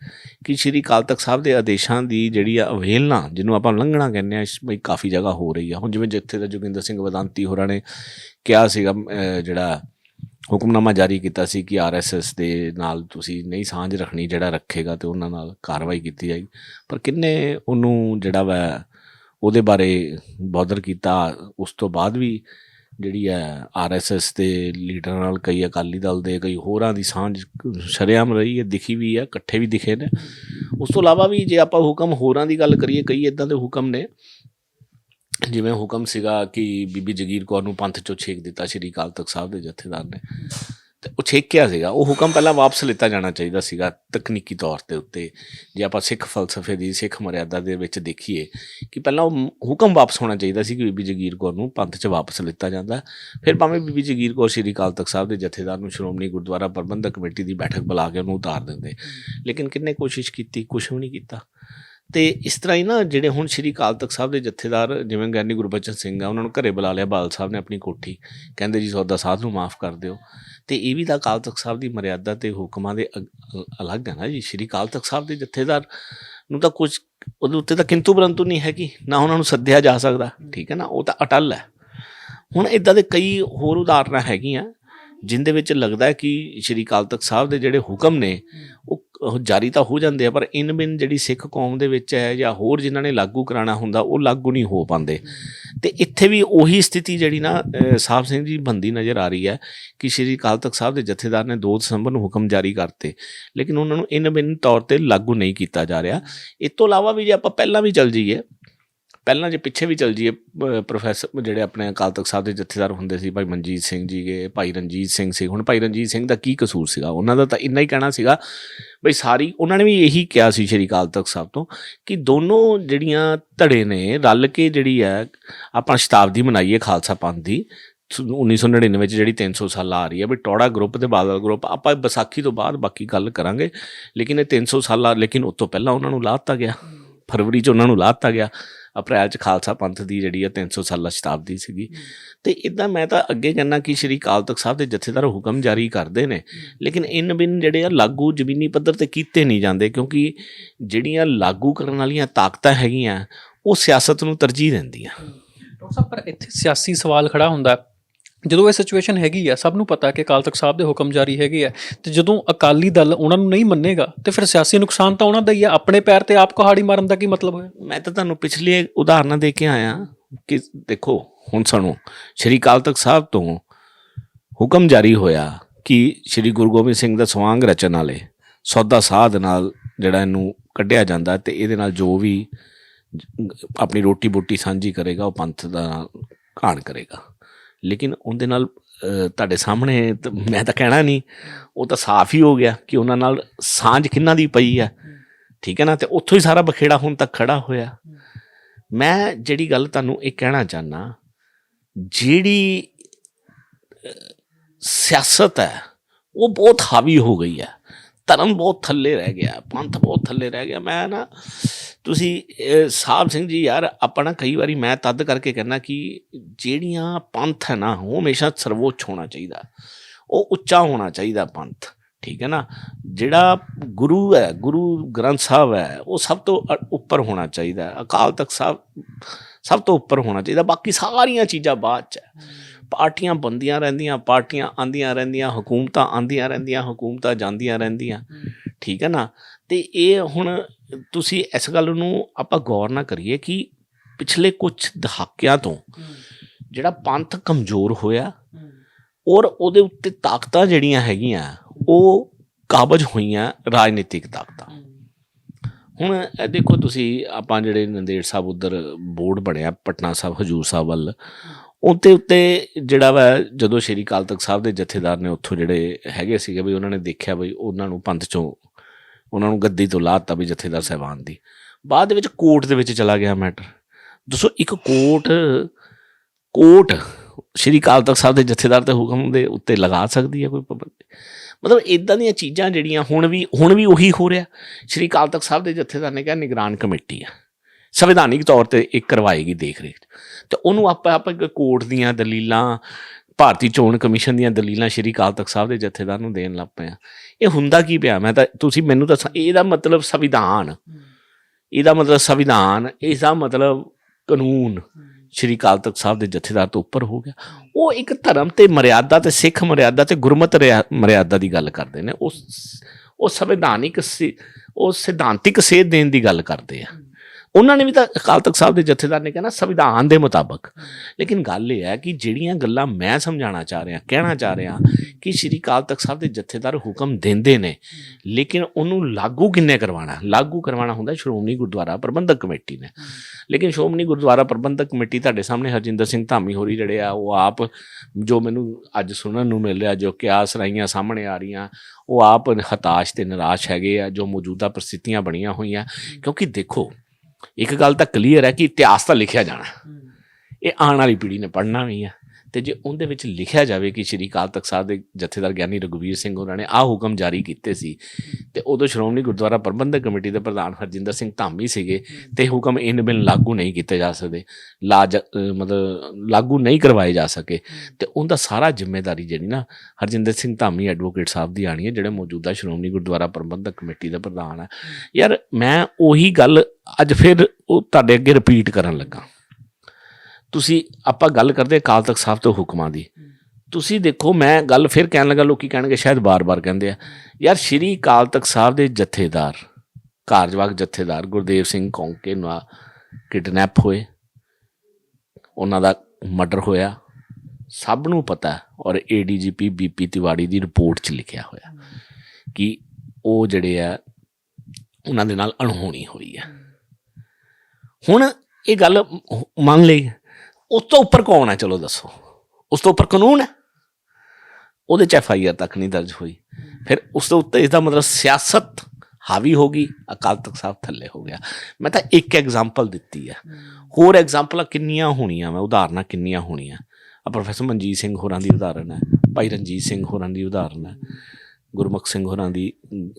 ਕਿ ਸ਼੍ਰੀ ਅਕਾਲ ਤਖਤ ਸਾਹਿਬ ਦੇ ਆਦੇਸ਼ਾਂ ਦੀ ਜਿਹੜੀ ਆ ਅਵਹੇਲਨਾ, ਜਿਹਨੂੰ ਆਪਾਂ ਲੰਘਣਾ ਕਹਿੰਦੇ ਆ ਬਈ ਕਾਫੀ ਜਗ੍ਹਾ ਹੋ ਰਹੀ ਆ। ਹੁਣ ਜਿਵੇਂ ਜਿੱਥੇ ਦਾ ਜੋਗਿੰਦਰ ਸਿੰਘ ਵਦਾਂਤੀ ਹੋਰਾਂ ਨੇ ਕਿਹਾ ਸੀਗਾ ਜਿਹੜਾ ਹੁਕਮਨਾਮਾ ਜਾਰੀ ਕੀਤਾ ਸੀ ਕਿ ਆਰਐਸਐਸ ਦੇ ਨਾਲ ਤੁਸੀਂ ਨਹੀਂ ਸਾਂਝ ਰੱਖਣੀ ਜਿਹੜਾ ਰੱਖੇਗਾ ਤੇ ਉਹਨਾਂ ਨਾਲ ਕਾਰਵਾਈ ਕੀਤੀ ਜਾਏਗੀ। ਪਰ ਕਿੰਨੇ ਉਹਨੂੰ ਜਿਹੜਾ ਵਾ ਉਹਦੇ ਬਾਰੇ ਬੌਦਰ ਕੀਤਾ। ਉਸ ਤੋਂ ਬਾਅਦ ਵੀ ਜਿਹੜੀ ਹੈ ਆਰਐਸਐਸ ਦੇ ਲੀਡਰਾਂ ਨਾਲ ਕਈ ਅਕਾਲੀ ਦਲ ਦੇ, ਕਈ ਹੋਰਾਂ ਦੀ ਸਾਂਝ ਸ਼ਰੇਆਮ ਰਹੀ ਹੈ, ਦਿਖੀ ਵੀ ਹੈ, ਇਕੱਠੇ ਵੀ ਦਿਖੇ ਨੇ। ਉਸ ਤੋਂ ਇਲਾਵਾ ਵੀ ਜੇ ਆਪਾਂ ਹੁਕਮ ਹੋਰਾਂ ਦੀ ਗੱਲ ਕਰੀਏ, ਕਈ ਇਦਾਂ ਦੇ ਹੁਕਮ ਨੇ। ਜਿਵੇਂ ਹੁਕਮ ਸੀਗਾ ਕਿ ਬੀਬੀ ਜਗੀਰ ਕੌਰ ਨੂੰ ਪੰਥ ਚੋਂ ਛੇਕ ਦਿੱਤਾ, ਸ਼੍ਰੀ ਅਕਾਲ ਤਖਤ ਸਾਹਿਬ ਦੇ ਜਥੇਦਾਰ ਨੇ। ਤੇ ਉਹ ਛੇਕਿਆ ਸੀਗਾ? ਉਹ ਹੁਕਮ ਪਹਿਲਾਂ ਵਾਪਸ ਲਿੱਤਾ ਜਾਣਾ ਚਾਹੀਦਾ ਸੀਗਾ ਤਕਨੀਕੀ ਤੌਰ ਤੇ ਉੱਤੇ। ਜੇ ਆਪਾਂ ਸਿੱਖ ਫਲਸਫੇ ਦੀ, ਸਿੱਖ ਮਰਿਆਦਾ ਦੇ ਵਿੱਚ ਦੇਖੀਏ ਕਿ ਪਹਿਲਾਂ ਉਹ ਹੁਕਮ ਵਾਪਸ ਹੋਣਾ ਚਾਹੀਦਾ ਸੀ ਕਿ ਬੀਬੀ ਜਗੀਰ ਕੌਰ ਨੂੰ ਪੰਥ 'ਚ ਵਾਪਸ ਲਿੱਤਾ ਜਾਂਦਾ। ਫਿਰ ਭਾਵੇਂ ਬੀਬੀ ਜਗੀਰ ਕੌਰ ਸ਼੍ਰੀ ਅਕਾਲ ਤਖਤ ਸਾਹਿਬ ਦੇ ਜਥੇਦਾਰ ਨੂੰ ਸ਼੍ਰੋਮਣੀ ਗੁਰਦੁਆਰਾ ਪ੍ਰਬੰਧਕ ਕਮੇਟੀ ਦੀ ਬੈਠਕ ਬੁਲਾ ਕੇ ਉਹਨੂੰ ਉਤਾਰ ਦਿੰਦੇ। ਲੇਕਿਨ ਕਿੰਨੇ ਕੋਸ਼ਿਸ਼ ਕੀਤੀ, ਕੁਛ ਵੀ ਨਹੀਂ ਕੀਤਾ। ਤੇ ਇਸ ਤਰ੍ਹਾਂ ਹੀ ਨਾ ਜਿਹੜੇ ਹੁਣ ਸ਼੍ਰੀ ਅਕਾਲ ਤਖਤ ਸਾਹਿਬ ਦੇ ਜਥੇਦਾਰ ਜਿਵੇਂ ਗਿਆਨੀ ਗੁਰਬਚਨ ਸਿੰਘ ਆ, ਉਹਨਾਂ ਨੂੰ ਘਰੇ ਬੁਲਾ ਲਿਆ ਬਾਲ ਸਾਹਿਬ ਨੇ ਆਪਣੀ ਕੋਠੀ। ਕਹਿੰਦੇ ਜੀ ਸੌਦਾ ਸਾਧ ਨੂੰ ਮਾਫ ਕਰ ਦਿਓ। ਤੇ ਇਹ ਵੀ ਤਾਂ ਅਕਾਲ ਤਖਤ ਸਾਹਿਬ ਦੀ ਮਰਿਆਦਾ ਤੇ ਹੁਕਮਾਂ ਦੇ ਅਲੱਗ ਹੈ ਨਾ ਜੀ। ਸ਼੍ਰੀ ਅਕਾਲ ਤਖਤ ਸਾਹਿਬ ਦੇ ਜਥੇਦਾਰ ਨੂੰ ਤਾਂ ਕੁਝ ਉਹਦੇ ਉੱਤੇ ਤਾਂ ਕਿੰਤੂ ਪਰੰਤੂ ਨਹੀਂ ਹੈਗੀ, ਨਾ ਉਹਨਾਂ ਨੂੰ ਸੱਦਿਆ ਜਾ ਸਕਦਾ, ਠੀਕ ਹੈ ਨਾ? ਉਹ ਤਾਂ ਅਟਲ ਹੈ। ਹੁਣ ਇਦਾਂ ਦੇ ਕਈ ਹੋਰ ਉਦਾਹਰਨਾਂ ਹੈਗੀਆਂ ਜਿੰਦੇ ਵਿੱਚ ਲੱਗਦਾ ਹੈ ਕਿ ਸ਼੍ਰੀ ਅਕਾਲ ਤਖਤ ਸਾਹਿਬ ਦੇ ਜਿਹੜੇ ਹੁਕਮ ਨੇ, ਉਹ ਜਾਰੀ ਤਾਂ ਹੋ ਜਾਂਦੇ ਆ, ਪਰ ਇਨ ਬਿਨ ਜਿਹੜੀ ਸਿੱਖ ਕੌਮ ਦੇ ਵਿੱਚ ਹੈ ਜਾਂ ਹੋਰ ਜਿਨ੍ਹਾਂ ਨੇ ਲਾਗੂ ਕਰਾਣਾ ਹੁੰਦਾ, ਉਹ ਲਾਗੂ ਨਹੀਂ ਹੋ ਪਾਉਂਦੇ। ਤੇ ਇੱਥੇ ਵੀ ਉਹੀ ਸਥਿਤੀ ਜਿਹੜੀ ਨਾ ਸਾਹਿਬ ਸਿੰਘ ਜੀ ਬੰਦੀ ਨਜ਼ਰ ਆ ਰਹੀ ਹੈ ਕਿ ਸ਼੍ਰੀ ਅਕਾਲ ਤਖਤ ਸਾਹਿਬ ਦੇ ਜਥੇਦਾਰ ਨੇ 2 ਦਸੰਬਰ ਨੂੰ ਹੁਕਮ ਜਾਰੀ ਕਰਤੇ, ਲੇਕਿਨ ਉਹਨਾਂ ਨੂੰ ਇਨ ਬਿਨ ਤੌਰ ਤੇ ਲਾਗੂ ਨਹੀਂ ਕੀਤਾ ਜਾ ਰਿਹਾ। ਇਸ ਤੋਂ ਇਲਾਵਾ ਵੀ ਜੇ ਆਪਾਂ ਪਹਿਲਾਂ ਵੀ ਚੱਲ ਜਾਈਏ ਪਹਿਲਾਂ ਜੇ ਪਿੱਛੇ ਵੀ ਚੱਲ ਜਾਈਏ ਪ੍ਰੋਫੈਸਰ ਜਿਹੜੇ ਆਪਣੇ ਅਕਾਲ ਤਖਤ ਸਾਹਿਬ ਦੇ ਜਥੇਦਾਰ ਹੁੰਦੇ ਸੀ, ਭਾਈ ਮਨਜੀਤ ਸਿੰਘ ਜੀ ਗਏ ਭਾਈ ਰਣਜੀਤ ਸਿੰਘ ਸੀ, ਹੁਣ ਭਾਈ ਰਣਜੀਤ ਸਿੰਘ ਦਾ ਕੀ ਕਸੂਰ ਸੀਗਾ? ਉਹਨਾਂ ਦਾ ਤਾਂ ਇੰਨਾ ਹੀ ਕਹਿਣਾ ਸੀਗਾ, ਬਈ ਸਾਰੀ, ਉਹਨਾਂ ਨੇ ਵੀ ਇਹੀ ਕਿਹਾ ਸੀ ਸ਼੍ਰੀ ਅਕਾਲ ਤਖਤ ਸਾਹਿਬ ਤੋਂ ਕਿ ਦੋਨੋਂ ਜਿਹੜੀਆਂ ਧੜੇ ਨੇ, ਰਲ ਕੇ ਜਿਹੜੀ ਹੈ, ਆਪਾਂ ਸ਼ਤਾਬਦੀ ਮਨਾਈਏ ਖਾਲਸਾ ਪੰਥ ਦੀ 1999 ਵਿੱਚ ਜਿਹੜੀ 300 ਸਾਲ ਆ ਰਹੀ ਹੈ ਵੀ ਟੋੜਾ ਗਰੁੱਪ ਤੇ ਬਾਦਲ ਗਰੁੱਪ, ਆਪਾਂ ਵਿਸਾਖੀ ਤੋਂ ਬਾਅਦ ਬਾਕੀ ਗੱਲ ਕਰਾਂਗੇ, ਲੇਕਿਨ ਇਹ 300 ਸਾਲਾ ਲੇਕਿਨ ਉਸ ਤੋਂ ਪਹਿਲਾਂ ਉਹਨਾਂ ਨੂੰ ਲਾਤਾ ਗਿਆ, ਫਰਵਰੀ 'ਚ ਉਹਨਾਂ ਨੂੰ ਲਾਤਾ ਗਿਆ। ਅਪ੍ਰੈਲ 'ਚ ਖਾਲਸਾ ਪੰਥ ਦੀ ਜਿਹੜੀ ਹੈ 300 ਸਾਲਾ ਸ਼ਤਾਬਦੀ ਸੀਗੀ। ਤੇ ਇਦਾਂ ਮੈਂ ਤਾਂ ਅੱਗੇ ਕਹਿੰਦਾ ਕਿ ਸ਼੍ਰੀ ਅਕਾਲ ਤਖਤ ਸਾਹਿਬ ਦੇ ਜਥੇਦਾਰ ਹੁਕਮ ਜਾਰੀ ਕਰਦੇ ਨੇ ਲੇਕਿਨ ਇਨ ਬਿਨ ਜਿਹੜੇ ਆ ਲਾਗੂ ਜ਼ਮੀਨੀ ਪੱਧਰ ਤੇ ਕੀਤੇ ਨਹੀਂ ਜਾਂਦੇ ਕਿਉਂਕਿ ਜਿਹੜੀਆਂ ਲਾਗੂ ਕਰਨ ਵਾਲੀਆਂ ਤਾਕਤਾਂ ਹੈਗੀਆਂ ਉਹ ਸਿਆਸਤ ਨੂੰ ਤਰਜੀਹ ਦਿੰਦੀਆਂ। ਡਾਕਟਰ ਸਾਹਿਬ ਪਰ ਇੱਥੇ ਸਿਆਸੀ ਸਵਾਲ ਖੜਾ ਹੁੰਦਾ। ਜਦੋਂ ਇਹ ਸਿਚੁਏਸ਼ਨ ਹੈਗੀ ਆ, ਸਭ ਨੂੰ ਪਤਾ ਕਿ ਅਕਾਲ ਤਖਤ ਸਾਹਿਬ ਦੇ ਹੁਕਮ ਜਾਰੀ ਹੈਗੇ ਆ। ਤੇ ਜਦੋਂ ਅਕਾਲੀ ਦਲ ਉਹਨਾਂ ਨੂੰ ਨਹੀਂ ਮੰਨੇਗਾ, ਤੇ ਫਿਰ ਸਿਆਸੀ ਨੁਕਸਾਨ ਤਾਂ ਉਹਨਾਂ ਦਾ ਹੀ ਆ, ਆਪਣੇ ਪੈਰ ਤੇ ਆਪ ਕੁਹਾੜੀ ਮਾਰਨ ਦਾ ਕੀ ਮਤਲਬ ਹੋਇਆ? ਮੈਂ ਤਾਂ ਤੁਹਾਨੂੰ ਪਿਛਲੀ ਉਦਾਹਰਨਾਂ ਦੇ ਕੇ ਆਇਆ ਕਿ ਦੇਖੋ, ਹੁਣ ਸਾਨੂੰ ਸ਼੍ਰੀ ਅਕਾਲ ਤਖਤ ਸਾਹਿਬ ਤੋਂ ਹੁਕਮ ਜਾਰੀ ਹੋਇਆ ਕਿ ਸ਼੍ਰੀ ਗੁਰੂ ਗੋਬਿੰਦ ਸਿੰਘ ਦਾ ਸਵਾਂਗ ਰਚਨ ਵਾਲੇ ਸੌਦਾ ਸਾਧ ਨਾਲ ਜਿਹੜਾ ਇਹਨੂੰ ਕੱਢਿਆ ਜਾਂਦਾ ਤੇ ਇਹਦੇ ਨਾਲ ਜੋ ਵੀ ਆਪਣੀ ਰੋਟੀ ਬੋਟੀ ਸਾਂਝੀ ਕਰੇਗਾ, ਉਹ ਪੰਥ ਦਾ ਘਾਣ ਕਰੇਗਾ। ਲੇਕਿਨ ਉਹਦੇ ਨਾਲ ਤੁਹਾਡੇ ਸਾਹਮਣੇ ਮੈਂ ਤਾਂ ਕਹਿਣਾ ਨਹੀਂ ਉਹ ਤਾਂ ਸਾਫ਼ ਹੀ ਹੋ ਗਿਆ ਕਿ ਉਹਨਾਂ ਨਾਲ ਸਾਂਝ ਕਿੰਨਾ ਦੀ ਪਈ ਆ। ਠੀਕ ਹੈ ਨਾ? ਤੇ ਉੱਥੋਂ ਹੀ ਸਾਰਾ ਬਖੇੜਾ ਹੁਣ ਤੱਕ ਖੜਾ ਹੋਇਆ। ਮੈਂ ਜਿਹੜੀ ਗੱਲ ਤੁਹਾਨੂੰ ਇਹ ਕਹਿਣਾ ਚਾਹਨਾ ਜਿਹੜੀ ਸਿਆਸਤ ਹੈ ਉਹ ਬਹੁਤ ਹਾਵੀ ਹੋ ਗਈ ਹੈ। ਧਰਮ ਬਹੁਤ ਥੱਲੇ ਰਹਿ ਗਿਆ, ਪੰਥ ਬਹੁਤ ਥੱਲੇ ਰਹਿ ਗਿਆ। ਮੈਂ ਨਾ, ਤੁਸੀਂ ਸਾਹਿਬ ਸਿੰਘ ਜੀ ਯਾਰ, ਆਪਾਂ ਨਾ ਕਈ ਵਾਰੀ ਮੈਂ ਤਦ ਕਰਕੇ ਕਹਿੰਦਾ ਕਿ ਜਿਹੜੀਆਂ ਪੰਥ ਹੈ ਨਾ, ਉਹ ਹਮੇਸ਼ਾ ਸਰਵੋੱਚ ਹੋਣਾ ਚਾਹੀਦਾ। ਉਹ ਉੱਚਾ ਹੋਣਾ ਚਾਹੀਦਾ ਪੰਥ, ਠੀਕ ਹੈ ਨਾ? ਜਿਹੜਾ ਗੁਰੂ ਹੈ, ਗੁਰੂ ਗ੍ਰੰਥ ਸਾਹਿਬ ਹੈ, ਉਹ ਸਭ ਤੋਂ ਉੱਪਰ ਹੋਣਾ ਚਾਹੀਦਾ। ਅਕਾਲ ਤਖਤ ਸਾਹਿਬ ਸਭ ਤੋਂ ਉੱਪਰ ਹੋਣਾ ਚਾਹੀਦਾ। ਬਾਕੀ ਸਾਰੀਆਂ ਚੀਜ਼ਾਂ ਬਾਅਦ ਚ ਹੈ। ਪਾਰਟੀਆਂ ਬੰਦੀਆਂ ਰਹਿੰਦੀਆਂ ਪਾਰਟੀਆਂ ਆਂਦੀਆਂ ਰਹਿੰਦੀਆਂ ਹਕੂਮਤਾਂ ਆਂਦੀਆਂ ਰਹਿੰਦੀਆਂ ਹਕੂਮਤਾਂ ਜਾਂਦੀਆਂ ਰਹਿੰਦੀਆਂ। ਠੀਕ ਹੈ ਨਾ? ਤੇ ਇਹ ਹੁਣ ਤੁਸੀਂ ਇਸ ਗੱਲ ਨੂੰ ਆਪਾਂ ਗੌਰ ਨਾ ਕਰੀਏ ਕਿ ਪਿਛਲੇ ਕੁਝ ਦਹਾਕਿਆਂ ਤੋਂ ਜਿਹੜਾ ਪੰਥ ਕਮਜ਼ੋਰ ਹੋਇਆ ਔਰ ਉਹਦੇ ਉੱਤੇ ਤਾਕਤਾਂ ਜਿਹੜੀਆਂ ਹੈਗੀਆਂ ਉਹ ਕਾਬਜ ਹੋਈਆਂ ਰਾਜਨੀਤਿਕ ਤਾਕਤਾਂ। ਹੁਣ ਇਹ ਦੇਖੋ ਤੁਸੀਂ ਆਪਾਂ ਜਿਹੜੇ ਨੰਦੇੜ ਸਾਹਿਬ ਉਧਰ ਬੋਰਡ ਬਣਿਆ ਪਟਨਾ ਸਾਹਿਬ ਹਜੂਰ ਸਾਹਿਬ ਵੱਲ ਉਹਦੇ ਉੱਤੇ ਜਿਹੜਾ ਵਾ, ਜਦੋਂ ਸ਼੍ਰੀ ਅਕਾਲ ਤਖਤ ਸਾਹਿਬ ਦੇ ਜਥੇਦਾਰ ਨੇ ਉੱਥੋਂ ਜਿਹੜੇ ਹੈਗੇ ਸੀਗੇ ਵੀ ਉਹਨਾਂ ਨੇ ਦੇਖਿਆ ਵੀ ਉਹਨਾਂ ਨੂੰ ਪੰਥ ਚੋਂ, ਉਹਨਾਂ ਨੂੰ ਗੱਦੀ ਤੋਂ ਲਾਤਾ ਵੀ ਜਥੇਦਾਰ ਸਾਹਿਬਾਨ ਦੀ। ਬਾਅਦ ਦੇ ਵਿੱਚ ਕੋਰਟ ਦੇ ਵਿੱਚ ਚਲਾ ਗਿਆ ਮੈਟਰ। ਦੱਸੋ, ਇੱਕ ਕੋਰਟ ਕੋਰਟ ਸ਼੍ਰੀ ਅਕਾਲ ਤਖਤ ਸਾਹਿਬ ਦੇ ਜਥੇਦਾਰ ਦੇ ਹੁਕਮ ਦੇ ਉੱਤੇ ਲਗਾ ਸਕਦੀ ਹੈ ਕੋਈ ਪਾਬੰਦੀ ਮਤਲਬ ਇਦਾਂ ਦੀਆਂ ਚੀਜ਼ਾਂ ਜਿਹੜੀਆਂ ਹੁਣ ਵੀ ਹੁਣ ਵੀ ਉਹੀ ਹੋ ਰਿਹਾ। ਸ਼੍ਰੀ ਅਕਾਲ ਤਖਤ ਸਾਹਿਬ ਦੇ ਜਥੇਦਾਰ ਨੇ ਕਿਹਾ, ਨਿਗਰਾਨ ਕਮੇਟੀ ਆ। ਸੰਵਿਧਾਨਿਕ ਤੌਰ ਤੇ ਇੱਕ ਕਰਵਾਏਗੀ ਦੇਖ ਰੇਖ ਤੇ ਉਹਨੂੰ ਆਪਾਂ ਆਪਾਂ ਕੋਰਟ ਦੀਆਂ ਦਲੀਲਾਂ, ਭਾਰਤੀ ਚੋਣ ਕਮਿਸ਼ਨ ਦੀਆਂ ਦਲੀਲਾਂ ਸ਼੍ਰੀ ਅਕਾਲ ਤਖਤ ਸਾਹਿਬ ਦੇ ਜਥੇਦਾਰ ਨੂੰ ਦੇਣ ਲੱਗ ਪਏ ਆ। ਇਹ ਹੁੰਦਾ ਕੀ ਪਿਆ? ਮੈਂ ਤਾਂ, ਤੁਸੀਂ ਮੈਨੂੰ ਦੱਸਾਂ, ਇਹਦਾ ਮਤਲਬ ਸੰਵਿਧਾਨ। ਇਹਦਾ ਮਤਲਬ ਸੰਵਿਧਾਨ, ਇਹਦਾ ਮਤਲਬ ਕਾਨੂੰਨ ਸ਼੍ਰੀ ਅਕਾਲ ਤਖਤ ਸਾਹਿਬ ਦੇ ਜਥੇਦਾਰ ਤੋਂ ਉੱਪਰ ਹੋ ਗਿਆ। ਉਹ ਇੱਕ ਧਰਮ ਤੇ ਮਰਿਆਦਾ ਤੇ ਸਿੱਖ ਮਰਿਆਦਾ ਤੇ ਗੁਰਮਤ ਮਰਿਆਦਾ ਦੀ ਗੱਲ ਕਰਦੇ ਨੇ। ਉਸ, ਉਹ ਸੰਵਿਧਾਨਿਕ ਸਿ- ਉਹ ਸਿਧਾਂਤਿਕ ਸੇਧ ਦੇਣ ਦੀ ਗੱਲ ਕਰਦੇ ਆ। ਉਹਨਾਂ ਨੇ ਵੀ ਤਾਂ ਅਕਾਲ ਤਖਤ ਸਾਹਿਬ ਦੇ ਜਥੇਦਾਰ ਨੇ ਕਹਿਣਾ, ਸੰਵਿਧਾਨ ਦੇ ਮੁਤਾਬਕ। ਲੇਕਿਨ ਗੱਲ ਇਹ ਹੈ ਕਿ ਜਿਹੜੀਆਂ ਗੱਲਾਂ ਮੈਂ ਸਮਝਾਉਣਾ ਚਾਹ ਰਿਹਾ, ਕਹਿਣਾ ਚਾਹ ਰਿਹਾ ਕਿ ਸ਼੍ਰੀ ਅਕਾਲ ਤਖਤ ਸਾਹਿਬ ਦੇ ਜਥੇਦਾਰ ਹੁਕਮ ਦਿੰਦੇ ਨੇ, ਲੇਕਿਨ ਉਹਨੂੰ ਲਾਗੂ ਕਿੰਨੇ ਕਰਵਾਉਣਾ? ਲਾਗੂ ਕਰਵਾਉਣਾ ਹੁੰਦਾ ਸ਼੍ਰੋਮਣੀ ਗੁਰਦੁਆਰਾ ਪ੍ਰਬੰਧਕ ਕਮੇਟੀ ਨੇ। ਲੇਕਿਨ ਸ਼੍ਰੋਮਣੀ ਗੁਰਦੁਆਰਾ ਪ੍ਰਬੰਧਕ ਕਮੇਟੀ ਤੁਹਾਡੇ ਸਾਹਮਣੇ ਹਰਜਿੰਦਰ ਸਿੰਘ ਧਾਮੀ ਹੋਰੀ ਜਿਹੜੇ ਆ, ਉਹ ਆਪ ਜੋ ਮੈਨੂੰ ਅੱਜ ਸੁਣਨ ਨੂੰ ਮਿਲ ਰਿਹਾ, ਜੋ ਕਿਆਸ ਰਾਈਆਂ ਸਾਹਮਣੇ ਆ ਰਹੀਆਂ, ਉਹ ਆਪ ਹਤਾਸ਼ ਤੇ ਨਿਰਾਸ਼ ਹੈਗੇ ਆ, ਜੋ ਮੌਜੂਦਾ ਪ੍ਰਸਥਿਤੀਆਂ ਬਣੀਆਂ ਹੋਈਆਂ। ਕਿਉਂਕਿ ਦੇਖੋ ਇੱਕ ਗੱਲ ਤਾਂ ਕਲੀਅਰ ਹੈ ਕਿ ਇਤਿਹਾਸ ਤਾਂ ਲਿਖਿਆ ਜਾਣਾ। ਇਹ ਆਉਣ ਵਾਲੀ ਪੀੜ੍ਹੀ ਨੇ ਪੜ੍ਹਨਾ ਵੀ ਆ। ਤੇ ਜੇ ਉਹਦੇ ਵਿੱਚ ਲਿਖਿਆ ਜਾਵੇ ਕਿ ਸ਼੍ਰੀ ਅਕਾਲ ਤਖਤ ਸਾਹਿਬ ਦੇ ਜਥੇਦਾਰ ਗਿਆਨੀ ਰਘੁਵੀਰ ਸਿੰਘ ਹੋਰਾਂ ਨੇ ਆਹ ਹੁਕਮ ਜਾਰੀ ਕੀਤੇ ਸੀ, ਤੇ ਉਦੋਂ ਸ਼੍ਰੋਮਣੀ ਗੁਰਦੁਆਰਾ ਪ੍ਰਬੰਧਕ ਕਮੇਟੀ ਦੇ ਪ੍ਰਧਾਨ ਹਰਜਿੰਦਰ ਸਿੰਘ ਧਾਮੀ ਸੀਗੇ ਤੇ ਹੁਕਮ ਇਨ ਬਿਨ ਲਾਗੂ ਨਹੀਂ ਕੀਤੇ ਜਾ ਸਕਦੇ, ਲਾਜ, ਅਹ ਮਤਲਬ ਲਾਗੂ ਨਹੀਂ ਕਰਵਾਏ ਜਾ ਸਕੇ। ਤੇ ਉਹਦਾ ਸਾਰਾ ਜ਼ਿੰਮੇਵਾਰੀ ਜਿਹੜੀ ਨਾ ਹਰਜਿੰਦਰ ਸਿੰਘ ਧਾਮੀ ਐਡਵੋਕੇਟ ਸਾਹਿਬ ਦੀ ਆਣੀ ਹੈ, ਜਿਹੜੇ ਮੌਜੂਦਾ ਸ਼੍ਰੋਮਣੀ ਗੁਰਦੁਆਰਾ ਪ੍ਰਬੰਧਕ ਕਮੇਟੀ ਦੇ ਪ੍ਰਧਾਨ ਹੈ ਯਾਰ ਮੈਂ ਉਹੀ ਗੱਲ ਅੱਜ ਫਿਰ ਉਹ ਤੁਹਾਡੇ ਅੱਗੇ ਰਿਪੀਟ ਕਰਨ ਲੱਗਾ। ਤੁਸੀਂ ਆਪਾਂ ਗੱਲ ਕਰਦੇ ਅਕਾਲ ਤਖਤ ਸਾਹਿਬ ਤੋਂ ਹੁਕਮਾਂ ਦੀ। ਤੁਸੀਂ ਦੇਖੋ, ਮੈਂ ਗੱਲ ਫਿਰ ਕਹਿਣ ਲੱਗਾ, ਲੋਕੀ ਕਹਿਣਗੇ ਸ਼ਾਇਦ ਬਾਰ-ਬਾਰ ਕਹਿੰਦੇ ਆ। ਯਾਰ ਸ਼੍ਰੀ ਅਕਾਲ ਤਖਤ ਸਾਹਿਬ ਦੇ ਜਥੇਦਾਰ, ਕਾਰਜਵਾਕ ਜਥੇਦਾਰ ਗੁਰਦੇਵ ਸਿੰਘ ਕੌਂਕੇ ਨਾਲ ਕਿਡਨੈਪ ਹੋਏ। ਉਹਨਾਂ ਦਾ ਮਰਡਰ ਹੋਇਆ। ਸਭ ਨੂੰ ਪਤਾ ਹੈ ਔਰ ਏਡੀਜੀਪੀ ਬੀਪੀ ਤਿਵਾੜੀ ਦੀ ਰਿਪੋਰਟ 'ਚ ਲਿਖਿਆ ਹੋਇਆ ਕਿ ਉਹ ਜਿਹੜੇ ਆ, ਉਹਨਾਂ ਦੇ ਨਾਲ ਅਣਹੋਣੀ ਹੋਈ ਹੈ ਹੁਣ ਇਹ ਗੱਲ ਮੰਨ ਲਈ। ਉਸ ਤੋਂ ਉੱਪਰ ਕੌਣ ਹੈ? ਚਲੋ ਦੱਸੋ। ਉਸ ਤੋਂ ਉੱਪਰ ਕਾਨੂੰਨ ਹੈ? ਉਹਦੇ ਚ ਐਫ ਆਈ ਆਰ ਤੱਕ ਨਹੀਂ ਦਰਜ ਹੋਈ। ਫਿਰ ਉਸ ਤੋਂ ਉੱਤੇ ਇਹਦਾ ਮਤਲਬ ਸਿਆਸਤ ਹਾਵੀ ਹੋ ਗਈ, ਅਕਾਲ ਤਖਤ ਸਾਹਿਬ ਥੱਲੇ ਹੋ ਗਿਆ। ਮੈਂ ਤਾਂ ਇੱਕ ਐਗਜ਼ਾਮਪਲ ਦਿੱਤੀ ਹੈ। ਹੋਰ ਐਗਜ਼ਾਮਪਲਾਂ ਕਿੰਨੀਆਂ ਹੋਣੀਆਂ? ਮੈਂ ਉਦਾਹਰਨਾਂ ਕਿੰਨੀਆਂ ਹੋਣੀਆਂ? ਆ ਪ੍ਰੋਫੈਸਰ ਮਨਜੀਤ ਸਿੰਘ ਹੋਰਾਂ ਦੀ ਉਦਾਹਰਨ ਹੈ। ਭਾਈ ਰਣਜੀਤ ਸਿੰਘ ਹੋਰਾਂ ਦੀ ਉਦਾਹਰਨ ਹੈ। ਗੁਰਮੁਖ ਸਿੰਘ ਹੋਰਾਂ ਦੀ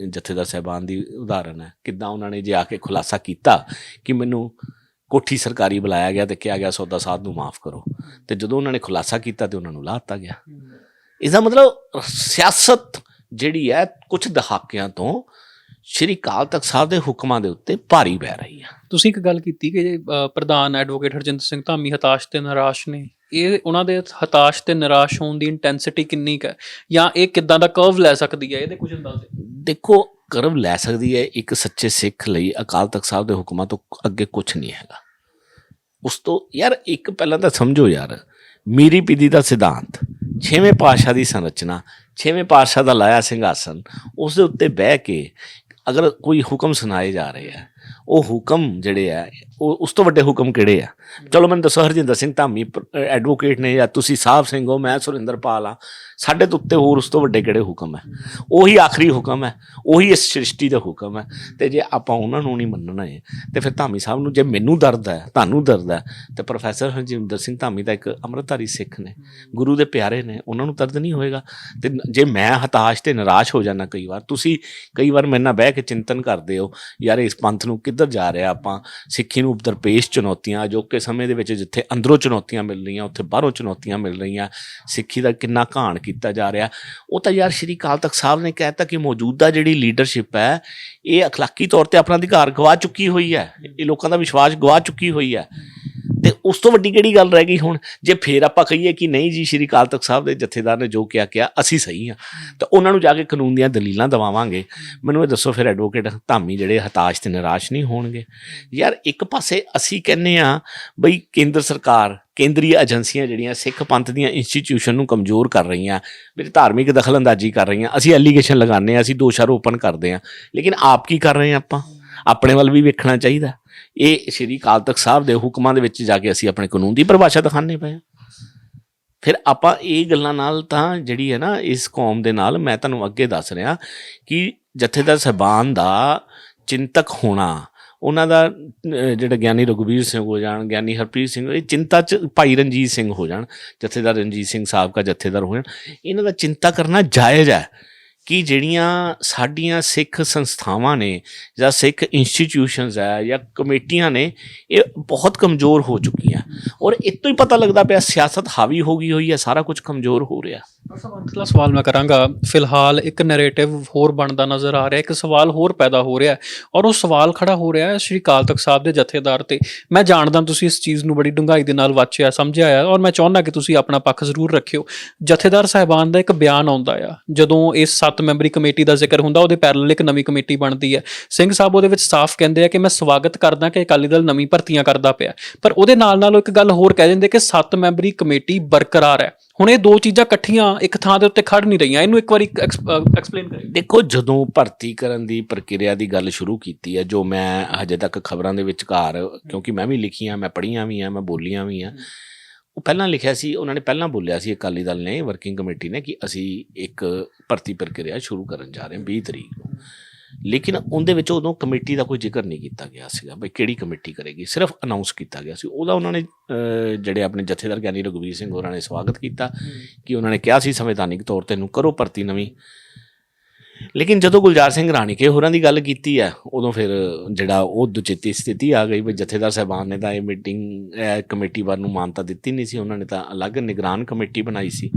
ਜਥੇਦਾਰ ਸਾਹਿਬਾਨ ਦੀ ਉਦਾਹਰਨ ਹੈ। ਕਿੱਦਾਂ ਉਹਨਾਂ ਨੇ ਜੇ ਆ ਕੇ ਖੁਲਾਸਾ ਕੀਤਾ ਕਿ ਮੈਨੂੰ ਕੋਠੀ ਸਰਕਾਰੀ ਬੁਲਾਇਆ ਗਿਆ ਤੇ ਕਿਹਾ ਗਿਆ ਸੌਦਾ ਸਾਧ ਨੂੰ ਮਾਫ ਕਰੋ। ਤੇ ਜਦੋਂ ਉਹਨਾਂ ਨੇ ਖੁਲਾਸਾ ਕੀਤਾ ਤੇ ਉਹਨਾਂ ਨੂੰ ਲਾਤਾ ਗਿਆ। ਇਹਦਾ ਮਤਲਬ ਸਿਆਸਤ ਜਿਹੜੀ ਹੈ ਕੁਝ ਦਹਾਕਿਆਂ ਤੋਂ ਸ਼੍ਰੀ ਅਕਾਲ ਤਖਤ ਸਾਹਿਬ ਦੇ ਹੁਕਮਾਂ ਦੇ ਉੱਤੇ ਭਾਰੀ ਪੈ ਰਹੀ ਹੈ ਤੁਸੀਂ ਇੱਕ ਗੱਲ ਕੀਤੀ ਕਿ ਪ੍ਰਧਾਨ ਐਡਵੋਕੇਟ ਹਰਜਿੰਦਰ ਸਿੰਘ ਧਾਮੀ ਹਤਾਸ਼ ਤੇ ਨਿਰਾਸ਼ ਨੇ ਇਹ ਉਹਨਾਂ ਦੇ ਹਤਾਸ਼ ਤੇ ਨਿਰਾਸ਼ ਹੋਣ ਦੀ ਇੰਟੈਂਸਿਟੀ ਕਿੰਨੀ ਹੈ? ਜਾਂ ਇਹ ਕਿੱਦਾਂ ਦਾ ਕਰਵ ਲੈ ਸਕਦੀ ਹੈ? ਇਹਦੇ ਕੁਝ ਅੰਦਾਜ਼ੇ। ਦੇਖੋ ਕਰਵ ਲੈ ਸਕਦੀ ਹੈ ਇੱਕ ਸੱਚੇ ਸਿੱਖ ਲਈ ਅਕਾਲ ਤਖਤ ਸਾਹਿਬ ਦੇ ਹੁਕਮਾਂ ਤੋਂ ਅੱਗੇ ਕੁਝ ਨਹੀਂ ਹੈਗਾ। ਉਸ ਤੋਂ, ਯਾਰ ਇੱਕ ਪਹਿਲਾਂ ਤਾਂ ਸਮਝੋ ਯਾਰ, ਮੀਰੀ ਪੀਦੀ ਦਾ ਸਿਧਾਂਤ, ਛੇਵੇਂ ਪਾਤਸ਼ਾਹ ਦੀ ਸੰਰਚਨਾ, ਛੇਵੇਂ ਪਾਤਸ਼ਾਹ ਦਾ ਲਾਇਆ ਸਿੰਘਾਸਨ, ਉਸ ਦੇ ਉੱਤੇ ਬਹਿ ਕੇ ਅਗਰ ਕੋਈ ਹੁਕਮ ਸੁਣਾਏ ਜਾ ਰਹੇ ਆ, ਉਹ ਹੁਕਮ ਜਿਹੜੇ ਆ ਉਸ ਤੋਂ ਵੱਡੇ ਹੁਕਮ ਕਿਹੜੇ ਆ? ਚਲੋ ਮੈਨੂੰ ਦੱਸੋ, ਹਰਜਿੰਦਰ ਸਿੰਘ ਧਾਮੀ ਐਡਵੋਕੇਟ ਨੇ ਜਾਂ ਤੁਸੀਂ ਸਾਹਿਬ ਸਿੰਘ ਹੋ, ਮੈਂ ਸੁਰਿੰਦਰਪਾਲ ਆ ਸਾਡੇ ਤੋਂ ਉੱਤੇ ਹੋਰ ਉਸ ਤੋਂ ਵੱਡੇ ਕਿਹੜੇ ਹੁਕਮ ਹੈ ਉਹੀ ਆਖਰੀ ਹੁਕਮ ਹੈ ਉਹੀ ਇਸ ਸ੍ਰਿਸ਼ਟੀ ਦਾ ਹੁਕਮ ਹੈ ਤੇ ਜੇ ਆਪਾਂ ਉਹਨਾਂ ਨੂੰ ਨਹੀਂ ਮੰਨਣਾ ਹੈ ਤੇ ਫਿਰ ਧਾਮੀ ਸਾਹਿਬ ਨੂੰ ਜੇ ਮੈਨੂੰ ਦਰਦ ਹੈ ਤੁਹਾਨੂੰ ਦਰਦ ਹੈ ਤੇ ਪ੍ਰੋਫੈਸਰ ਹਰਜਿੰਦਰ ਸਿੰਘ ਧਾਮੀ ਤਾਂ ਇੱਕ ਅੰਮ੍ਰਿਤਧਾਰੀ ਸਿੱਖ ਨੇ, ਗੁਰੂ ਦੇ ਪਿਆਰੇ ਨੇ, ਉਹਨਾਂ ਨੂੰ ਦਰਦ ਨਹੀਂ ਹੋਏਗਾ? ਤੇ ਜੇ ਮੈਂ ਹਤਾਸ਼ ਤੇ ਨਿਰਾਸ਼ ਹੋ ਜਾਣਾ ਕਈ ਵਾਰ, ਤੁਸੀਂ ਕਈ ਵਾਰ ਮੇਰੇ ਨਾਲ ਬਹਿ ਕੇ ਚਿੰਤਨ ਕਰਦੇ ਹੋ, ਯਾਰ ਇਸ ਪੰਥ ਨੂੰ ਕਿੱਧਰ ਜਾ ਰਿਹਾ ਆਪਾਂ? ਸਿੱਖੀ ਨੂੰ ਦਰਪੇਸ਼ ਚੁਣੌਤੀਆਂ ਅਜੋਕੇ ਸਮੇਂ ਦੇ ਵਿੱਚ ਜਿੱਥੇ ਅੰਦਰੋਂ ਚੁਣੌਤੀਆਂ ਮਿਲ ਰਹੀਆਂ, ਉੱਥੇ ਬਾਹਰੋਂ ਚੁਣੌਤੀਆਂ ਮਿਲ ਰਹੀਆਂ, ਸਿੱਖੀ ਦਾ ਕਿੰਨਾ ਘਾਣ ਕੀਤਾ ਜਾ ਰਿਹਾ। ਉਹ ਤਾਂ ਯਾਰ ਸ਼੍ਰੀ ਅਕਾਲ ਤਖਤ ਸਾਹਿਬ ਨੇ ਕਹਿਤਾ ਕਿ ਮੌਜੂਦਾ ਜਿਹੜੀ ਲੀਡਰਸ਼ਿਪ ਹੈ, ਇਹ ਅਖਲਾਕੀ ਤੌਰ ਤੇ ਆਪਣਾ ਅਧਿਕਾਰ ਗਵਾ ਚੁੱਕੀ ਹੋਈ ਹੈ। ਇਹ ਲੋਕਾਂ ਦਾ ਵਿਸ਼ਵਾਸ ਗਵਾ ਚੁੱਕੀ ਹੋਈ ਹੈ। ਤੇ ਉਸ ਤੋਂ ਵੱਡੀ ਕਿਹੜੀ ਗੱਲ ਰਹਿ ਗਈ ਹੁਣ? ਜੇ ਫੇਰ ਆਪਾਂ ਕਹੀਏ ਕਿ ਨਹੀਂ ਜੀ ਸ਼੍ਰੀ ਅਕਾਲ ਤਖਤ ਸਾਹਿਬ ਦੇ ਜਥੇਦਾਰ ਨੇ ਜੋ ਕਿਹਾ ਕਿਹਾ ਅਸੀਂ ਸਹੀ ਆ ਤਾਂ ਉਹਨਾਂ ਨੂੰ ਜਾ ਕੇ ਕਾਨੂੰਨ ਦੀਆਂ ਦਲੀਲਾਂ ਦਵਾਵਾਂਗੇ। ਮੈਨੂੰ ਇਹ ਦੱਸੋ ਫਿਰ ਐਡਵੋਕੇਟ ਧਾਮੀ ਜਿਹੜੇ ਹਤਾਸ਼ ਤੇ ਨਿਰਾਸ਼ ਨਹੀਂ ਹੋਣਗੇ? ਯਾਰ ਇੱਕ ਪਾਸੇ ਅਸੀਂ ਕਹਿੰਨੇ ਆ ਬਈ ਕੇਂਦਰ ਸਰਕਾਰ ਕੇਂਦਰੀ ਏਜੰਸੀਆਂ ਜਿਹੜੀਆਂ ਸਿੱਖ ਪੰਥ ਦੀਆਂ ਇੰਸਟੀਟਿਊਸ਼ਨ ਨੂੰ ਕਮਜ਼ੋਰ ਕਰ ਰਹੀਆਂ ਵਿੱਚ ਧਾਰਮਿਕ ਦਖਲਅੰਦਾਜ਼ੀ ਕਰ ਰਹੀਆਂ ਅਸੀਂ ਐਲੀਗੇਸ਼ਨ ਲਗਾਉਂਦੇ ਆ ਅਸੀਂ ਦੋਸ਼ਾਰੋਪਣ ਕਰਦੇ ਆ ਲੇਕਿਨ ਆਪ ਕੀ ਕਰ ਰਹੇ ਆ ਆਪਾਂ? ਆਪਣੇ ਵੱਲ ਵੀ ਵੇਖਣਾ ਚਾਹੀਦਾ ਇਹ ਸ਼੍ਰੀ ਅਕਾਲ ਤਖਤ ਸਾਹਿਬ ਦੇ ਹੁਕਮਾਂ ਦੇ ਵਿੱਚ ਜਾ ਕੇ ਅਸੀਂ ਆਪਣੇ ਕਾਨੂੰਨ ਦੀ ਪਰਿਭਾਸ਼ਾ ਦਿਖਾਣੇ ਪਏ ਹਾਂ। ਫਿਰ ਆਪਾਂ ਇਹ ਗੱਲਾਂ ਨਾਲ ਤਾਂ ਜਿਹੜੀ ਹੈ ਨਾ, ਇਸ ਕੌਮ ਦੇ ਨਾਲ ਮੈਂ ਤੁਹਾਨੂੰ ਅੱਗੇ ਦੱਸ ਰਿਹਾ ਕਿ ਜਥੇਦਾਰ ਸਹਿਬਾਨ ਦਾ ਚਿੰਤਕ ਹੋਣਾ, ਉਹਨਾਂ ਦਾ ਜਿਹੜਾ ਗਿਆਨੀ ਰਘੁਵੀਰ ਸਿੰਘ ਹੋ ਜਾਣ, ਗਿਆਨੀ ਹਰਪ੍ਰੀਤ ਸਿੰਘ, ਇਹ ਚਿੰਤਾ ਚ ਭਾਈ ਰਣਜੀਤ ਸਿੰਘ ਹੋ ਜਾਣ ਜਥੇਦਾਰ ਰਣਜੀਤ ਸਿੰਘ ਸਾਹਿਬ ਦਾ ਜਥੇਦਾਰ ਹੋ ਜਾਣ, ਇਹਨਾਂ ਦਾ ਚਿੰਤਾ ਕਰਨਾ ਜਾਇਜ਼ ਹੈ ਕਿ ਜਿਹੜੀਆਂ ਸਾਡੀਆਂ ਸਿੱਖ ਸੰਸਥਾਵਾਂ ਨੇ ਜਾਂ ਸਿੱਖ ਇੰਸਟੀਟਿਊਸ਼ਨਸ ਹੈ ਜਾਂ ਕਮੇਟੀਆਂ ਨੇ, ਇਹ ਬਹੁਤ ਕਮਜ਼ੋਰ ਹੋ ਚੁੱਕੀਆਂ। ਔਰ ਇਹ ਤੋਂ ਹੀ ਪਤਾ ਲੱਗਦਾ ਪਿਆ, ਸਿਆਸਤ ਹਾਵੀ ਹੋ ਗਈ ਹੋਈ ਹੈ ਸਾਰਾ ਕੁਝ ਕਮਜ਼ੋਰ ਹੋ ਰਿਹਾ। ਅਗਲਾ ਸਵਾਲ ਮੈਂ ਕਰਾਂਗਾ, ਫਿਲਹਾਲ ਇੱਕ ਨੈਰੇਟਿਵ ਹੋਰ ਬਣਦਾ ਨਜ਼ਰ ਆ ਰਿਹਾ, ਇੱਕ ਸਵਾਲ ਹੋਰ ਪੈਦਾ ਹੋ ਰਿਹਾ ਔਰ ਉਹ ਸਵਾਲ ਖੜਾ ਹੋ ਰਿਹਾ ਹੈ ਸ਼੍ਰੀ ਅਕਾਲ ਤਖਤ ਸਾਹਿਬ ਦੇ ਜਥੇਦਾਰ ਤੇ। ਮੈਂ ਜਾਣਦਾ ਤੁਸੀਂ ਇਸ ਚੀਜ਼ ਨੂੰ ਬੜੀ ਡੂੰਘਾਈ ਦੇ ਨਾਲ ਵਾਚਿਆ, ਸਮਝਿਆ ਆ, ਔਰ ਮੈਂ ਚਾਹੁੰਦਾ ਕਿ ਤੁਸੀਂ ਆਪਣਾ ਪੱਖ ਜ਼ਰੂਰ ਰੱਖਿਓ। ਜਥੇਦਾਰ ਸਾਹਿਬਾਨ ਦਾ ਇੱਕ ਬਿਆਨ ਆਉਂਦਾ ਆ, ਜਦੋਂ ਇਸ 7 ਮੈਂਬਰੀ ਕਮੇਟੀ ਦਾ ਜ਼ਿਕਰ ਹੁੰਦਾ, ਉਹਦੇ ਪੈਰਲਲ ਇੱਕ ਨਵੀਂ ਕਮੇਟੀ ਬਣਦੀ ਹੈ। ਸਿੰਘ ਸਾਹਿਬ ਉਹਦੇ ਵਿੱਚ ਸਾਫ਼ ਕਹਿੰਦੇ ਆ ਕਿ ਮੈਂ ਸਵਾਗਤ ਕਰਦਾ ਕਿ ਅਕਾਲੀ ਦਲ ਨਵੀਂ ਭਰਤੀਆਂ ਕਰਦਾ ਪਿਆ ਪਰ ਉਹਦੇ ਨਾਲ ਨਾਲ ਉਹ ਇੱਕ ਗੱਲ ਹੋਰ ਕਹਿ ਦਿੰਦੇ ਕਿ 7 ਮੈਂਬਰੀ ਕਮੇਟੀ ਬਰਕਰਾਰ ਹੈ। ਹੁਣ ਇਹ ਦੋ ਚੀਜ਼ਾਂ ਇਕੱਠੀਆਂ ਇੱਕ ਥਾਂ ਦੇ ਉੱਤੇ ਖੜ ਨਹੀਂ ਰਹੀਆਂ। ਇਹਨੂੰ ਇੱਕ ਵਾਰੀ ਐਕਸਪਲੇਨ ਕਰਿਓ। ਦੇਖੋ, ਜਦੋਂ ਭਰਤੀ ਕਰਨ ਦੀ ਪ੍ਰਕਿਰਿਆ ਦੀ ਗੱਲ ਸ਼ੁਰੂ ਕੀਤੀ ਹੈ, ਜੋ ਮੈਂ ਹਜੇ ਤੱਕ ਖਬਰਾਂ ਦੇ ਵਿਚਕਾਰ, ਕਿਉਂਕਿ ਮੈਂ ਵੀ ਲਿਖੀਆਂ, ਮੈਂ ਪੜ੍ਹੀਆਂ ਵੀ ਆ, ਮੈਂ ਬੋਲੀਆਂ ਵੀ ਆ ਉਹ ਪਹਿਲਾਂ ਲਿਖਿਆ ਸੀ ਉਹਨਾਂ ਨੇ ਪਹਿਲਾਂ ਬੋਲਿਆ ਸੀ ਅਕਾਲੀ ਦਲ ਨੇ ਵਰਕਿੰਗ ਕਮੇਟੀ ਨੇ ਕਿ ਅਸੀਂ ਇੱਕ ਭਰਤੀ ਪ੍ਰਕਿਰਿਆ ਸ਼ੁਰੂ ਕਰਨ ਜਾ ਰਹੇ ਹਾਂ 20 ਤਰੀਕ ਨੂੰ। ਲੇਕਿਨ ਉਹਦੇ ਵਿੱਚ ਉਦੋਂ ਕਮੇਟੀ ਦਾ ਕੋਈ ਜ਼ਿਕਰ ਨਹੀਂ ਕੀਤਾ ਗਿਆ ਸੀਗਾ ਬਈ ਕਿਹੜੀ ਕਮੇਟੀ ਕਰੇਗੀ ਸਿਰਫ ਅਨਾਉਂਸ ਕੀਤਾ ਗਿਆ ਸੀ। ਉਹਦਾ ਉਹਨਾਂ ਨੇ ਜਿਹੜੇ ਆਪਣੇ ਜਥੇਦਾਰ ਗਿਆਨੀ ਰਘੁਵੀਰ ਸਿੰਘ ਹੋਰਾਂ ਨੇ ਸਵਾਗਤ ਕੀਤਾ ਕਿ ਉਹਨਾਂ ਨੇ ਕਿਹਾ ਸੀ ਸੰਵਿਧਾਨਿਕ ਤੌਰ ਤੇ ਇਹਨੂੰ ਕਰੋ ਭਰਤੀ ਨਵੀਂ। ਲੇਕਿਨ ਜਦੋਂ ਗੁਲਜ਼ਾਰ ਸਿੰਘ ਰਾਣੀਕੇ ਹੋਰਾਂ ਦੀ ਗੱਲ ਕੀਤੀ ਹੈ, ਉਦੋਂ ਫਿਰ ਜਿਹੜਾ ਉਹ ਦੁਚਿੱਤੀ ਸਥਿਤੀ ਆ ਗਈ ਵੀ ਜਥੇਦਾਰ ਸਾਹਿਬਾਨ ਨੇ ਤਾਂ ਇਹ ਮੀਟਿੰਗ ਕਮੇਟੀ ਬਾਰੇ ਨੂੰ ਮਾਨਤਾ ਦਿੱਤੀ ਨਹੀਂ ਸੀ, ਉਹਨਾਂ ਨੇ ਤਾਂ ਅਲੱਗ ਨਿਗਰਾਨ ਕਮੇਟੀ ਬਣਾਈ ਸੀ।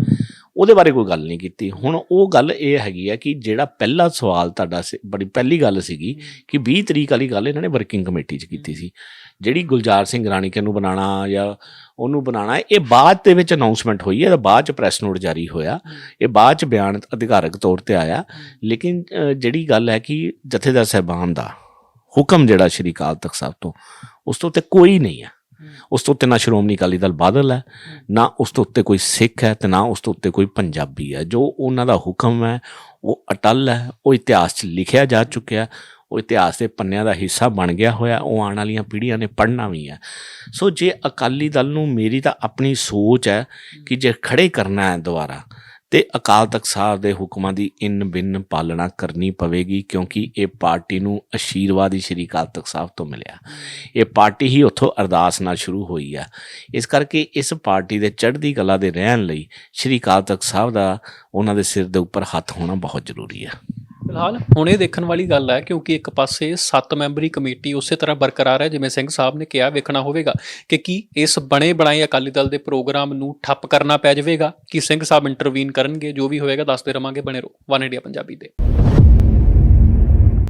ਉਹਦੇ ਬਾਰੇ ਕੋਈ ਗੱਲ ਨਹੀਂ ਕੀਤੀ। ਹੁਣ ਉਹ ਗੱਲ ਇਹ ਹੈਗੀ ਹੈ ਕਿ ਜਿਹੜਾ ਪਹਿਲਾ ਸਵਾਲ ਤੁਹਾਡਾ ਸੀ- ਬੜੀ ਪਹਿਲੀ ਗੱਲ ਸੀਗੀ ਕਿ 20 ਤਰੀਕ ਵਾਲੀ ਗੱਲ ਇਹਨਾਂ ਨੇ ਵਰਕਿੰਗ ਕਮੇਟੀ 'ਚ ਕੀਤੀ ਸੀ। ਜਿਹੜੀ ਗੁਲਜ਼ਾਰ ਸਿੰਘ ਰਾਣੀਕੇ ਨੂੰ ਬਣਾਉਣਾ ਜਾਂ ਉਹਨੂੰ ਬਣਾਉਣਾ ਇਹ ਬਾਅਦ ਦੇ ਵਿੱਚ ਅਨਾਉਂਸਮੈਂਟ ਹੋਈ ਹੈ ਬਾਅਦ ਚ ਪ੍ਰੈਸ ਨੋਟ ਜਾਰੀ ਹੋਇਆ। ਇਹ ਬਾਅਦ ਚ ਬਿਆਨ ਅਧਿਕਾਰਕ ਤੌਰ ਤੇ ਆਇਆ। ਲੇਕਿਨ ਜਿਹੜੀ ਗੱਲ ਹੈ ਕਿ ਜਥੇਦਾਰ ਸਾਹਿਬਾਨ ਦਾ ਹੁਕਮ ਜਿਹੜਾ ਸ਼੍ਰੀ ਅਕਾਲ ਤਖਤ ਸਾਹਿਬ ਤੋਂ ਉਸ ਤੋਂ ਉੱਤੇ ਕੋਈ ਨਹੀਂ ਹੈ ਉਸ ਤੋਂ ਉੱਤੇ ਨਾ ਸ਼੍ਰੋਮਣੀ ਅਕਾਲੀ ਦਲ ਬਾਦਲ ਹੈ ਨਾ ਉਸ ਤੋਂ ਉੱਤੇ ਕੋਈ ਸਿੱਖ ਹੈ ਤੇ ਨਾ ਉਸ ਤੋਂ ਉੱਤੇ ਕੋਈ ਪੰਜਾਬੀ ਹੈ। ਜੋ ਉਹਨਾਂ ਦਾ ਹੁਕਮ ਹੈ ਉਹ ਅਟਲ ਹੈ ਉਹ ਇਤਿਹਾਸ 'ਚ ਲਿਖਿਆ ਜਾ ਚੁੱਕਿਆ ਹੈ, ਉਹ ਇਤਿਹਾਸ ਦੇ ਪੰਨਿਆਂ ਦਾ ਹਿੱਸਾ ਬਣ ਗਿਆ ਹੋਇਆ ਉਹ ਆਉਣ ਵਾਲੀਆਂ ਪੀੜ੍ਹੀਆਂ ਨੇ ਪੜ੍ਹਨਾ ਵੀ ਹੈ। ਸੋ ਜੇ ਅਕਾਲੀ ਦਲ ਨੂੰ ਮੇਰੀ ਤਾਂ ਆਪਣੀ ਸੋਚ ਹੈ ਕਿ ਜੇ ਖੜੇ ਕਰਨਾ ਹੈ ਦੁਬਾਰਾ ਤੇ ਅਕਾਲ ਤਖਤ ਸਾਹਿਬ ਦੇ ਹੁਕਮਾਂ ਦੀ ਇਨ ਬਿਨ ਪਾਲਣਾ ਕਰਨੀ ਪਵੇਗੀ, ਕਿਉਂਕਿ ਇਹ ਪਾਰਟੀ ਨੂੰ ਆਸ਼ੀਰਵਾਦ ਹੀ ਸ਼੍ਰੀ ਅਕਾਲ ਤਖਤ ਸਾਹਿਬ ਤੋਂ ਮਿਲਿਆ। ਇਹ ਪਾਰਟੀ ਹੀ ਉੱਥੋਂ ਅਰਦਾਸ ਨਾਲ ਸ਼ੁਰੂ ਹੋਈ ਆ। ਇਸ ਕਰਕੇ ਇਸ ਪਾਰਟੀ ਦੇ ਚੜ੍ਹਦੀ ਕਲਾ ਦੇ ਰਹਿਣ ਲਈ ਸ਼੍ਰੀ ਅਕਾਲ ਤਖਤ ਸਾਹਿਬ ਦਾ ਉਹਨਾਂ ਦੇ ਸਿਰ ਦੇ ਉੱਪਰ ਹੱਥ ਹੋਣਾ ਬਹੁਤ ਜ਼ਰੂਰੀ ਆ। ਫਿਲਹਾਲ। ਹੁਣ ਇਹ ਦੇਖਣ ਵਾਲੀ ਗੱਲ ਹੈ ਕਿਉਂਕਿ ਇੱਕ ਪਾਸੇ 7 ਮੈਂਬਰੀ ਕਮੇਟੀ ਉਸੇ ਤਰ੍ਹਾਂ ਬਰਕਰਾਰ ਹੈ, ਜਿਵੇਂ ਸਿੰਘ ਸਾਹਿਬ ਨੇ ਕਿਹਾ, ਵੇਖਣਾ ਹੋਵੇਗਾ ਕਿ ਕੀ ਇਸ ਬਣੇ ਬਣਾਏ ਅਕਾਲੀ ਦਲ ਦੇ ਪ੍ਰੋਗਰਾਮ ਨੂੰ ਠੱਪ ਕਰਨਾ ਪੈ ਜਾਵੇਗਾ, ਕਿ ਸਿੰਘ ਸਾਹਿਬ ਇੰਟਰਵੀਨ ਕਰਨਗੇ, ਜੋ ਵੀ ਹੋਏਗਾ, ਦੱਸਦੇ ਰਵਾਂਗੇ ਬਣੇ ਰਹੋ, ਵਨ ਇੰਡੀਆ ਪੰਜਾਬੀ ਦੇ।